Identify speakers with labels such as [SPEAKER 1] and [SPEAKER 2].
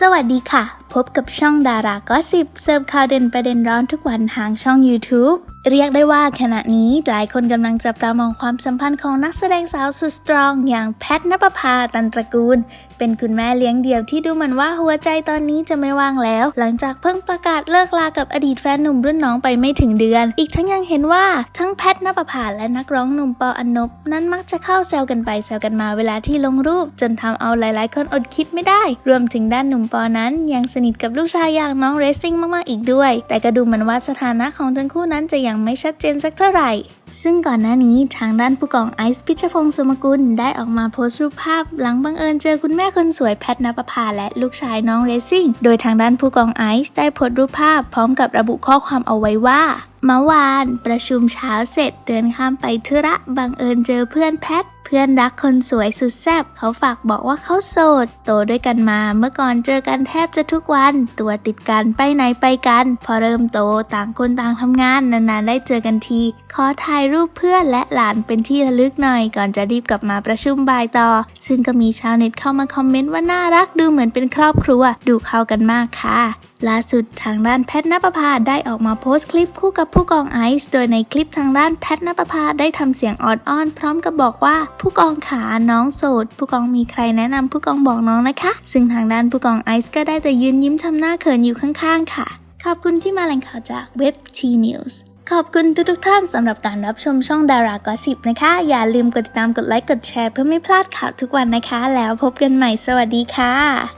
[SPEAKER 1] สวัสดีค่ะพบกับช่องดาราก็สิบเสิร์ฟข่าวเด่นประเด็นร้อนทุกวันทางช่อง YouTube เรียกได้ว่าขณะนี้หลายคนกำลังจับตามองความสัมพันธ์ของนักแสดงสาวสุดสตรอง อย่างแพทนปภาตันตระกูล เป็นคุณแม่เลี้ยงเดี่ยวที่ดูเหมือนว่าหัวใจตอนนี้จะไม่ว่างแล้ว หลังจากเพิ่งประกาศเลิกลากับอดีตแฟนหนุ่มรุ่นน้องไปไม่ถึงเดือน อีกทั้งยังเห็นว่าทั้งแพทนปภาและนักร้องหนุ่มปออนนบนั้นมักจะเข้าแซวกันไปแซวกันมาเวลาที่ลงรูป จนทำเอาหลาย ๆ คนอดคิดไม่ได้ รวมถึงด้านหนุ่มปอนั้นยังสนิทกับลูกชายอย่างน้องเรซซิ่งมากๆอีกด้วย แต่ก็ดูเหมือนว่าสถานะของทั้งคู่นั้นจะยังไม่ชัดเจนสักเท่าไหร่ ซึ่งก่อนหน้านี้ทางด้านผู้กองไอซ์พิชพงศ์สมกุลได้ออกมาโพสต์รูปภาพ หลังบังเอิญเจอคุณแม่คนสวยแพทนปภาและลูกชายน้องเรซซิ่ง โดยทางด้านผู้กองไอซ์ได้โพสต์รูปภาพ พร้อมกับระบุข้อความเอาไว้ว่าเมื่อวาน ประชุมเช้าเสร็จเดินข้ามไปธุระบังเอิญเจอเพื่อนแพท พื่อนรักคนสวยสุดแซ่บเขาฝากบอกว่าเขาโสด โตด้วยกันมาเมื่อก่อนเจอกันแทบจะทุกวัน ตัวติดกันไปไหนไปกัน พอเริ่มโตต่างคนต่างทำงานนานๆได้เจอกันที ขอถ่ายรูปเพื่อนและหลานเป็นที่ระลึกหน่อย ก่อนจะรีบกลับมาประชุมบ่ายต่อ ซึ่งก็มีชาวเน็ตเข้ามาคอมเมนต์ว่าน่ารักดูเหมือนเป็นครอบครัว ดูเข้ากันมากค่ะ ล่าสุดทางด้านแพทนปภาได้ออกมาโพสต์คลิปคู่กับผู้กองไอซ์ โดยในคลิปทางด้านแพทนปภาได้ทำเสียงออดอ้อน พร้อมกับบอกว่าผู้กองขาน้องโสด ผู้กองมีใครแนะนำผู้กองบอกน้องนะคะ ซึ่งทางด้านผู้กองไอซ์ก็ได้แต่ยืนยิ้มทำหน้าเขินอยู่ข้างๆ ค่ะ ขอบคุณที่มาแหล่งข่าวจากเว็บ T News ขอบคุณทุกๆท่านสำหรับการรับชมช่องดารากอสิบนะคะ อย่าลืมกดติดตามกดไลค์กดแชร์เพื่อไม่พลาดข่าวทุกวันนะคะ แล้วพบกันใหม่สวัสดีค่ะ